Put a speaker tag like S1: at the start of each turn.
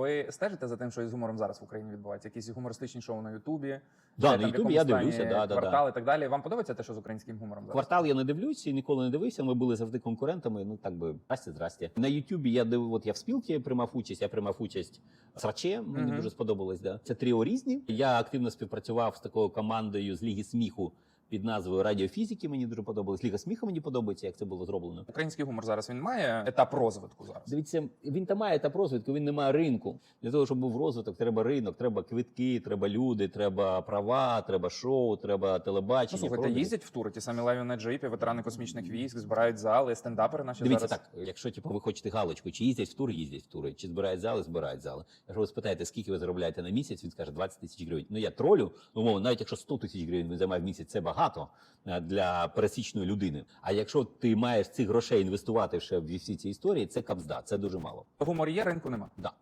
S1: Ви стежите за тим, що із гумором зараз в Україні відбувається? Якісь гумористичні шоу на Ютубі?
S2: Да, на Ютубі я дивлюся, да, да, да.
S1: квартал і так далі. Вам подобається те, що з українським гумором зараз?
S2: Квартал я не дивлюся і ніколи не дивився. Ми були завжди конкурентами. Ну так би здрасте, здрасте. На Ютубі я див, от я в спілці приймав участь. Я приймав участь Сраче. Мені
S1: Мгм.
S2: дуже сподобалось. Да. Це тріо різні. Я активно співпрацював з такою командою з Ліги сміху під назвою Радіофізики. Мені дуже подобалось. Ліга сміху мені подобається, як це було зроблено.
S1: Український гумор зараз він має етап розвитку зараз.
S2: Дивіться, він там має етап розвитку, він не має ринку. Для того, щоб був розвиток, треба ринок, треба квитки, треба люди, треба права, треба шоу, треба
S1: Ну,
S2: телебачення.
S1: слухайте,
S2: продажі.
S1: їздять в тури, ті самі леві на джипі, ветерани космічних військ, збирають зали, стендапери наші
S2: Дивіться
S1: зараз.
S2: так, якщо типу, ви хочете галочку, чи їздять в тури, їздять в тури, чи збирають зали, збирають зали. Якщо ви спитаєте, скільки ви заробляєте на місяць, він скаже 20 тисяч гривень. Ну я тролю, ну мовно, навіть якщо 100 тисяч гривень він займає в місяць, це багато е, для пересічної людини. А якщо ти маєш цих грошей інвестувати ще в всі ці історії, це капзда, це дуже мало.
S1: Гумор є, ринку нема.
S2: Да.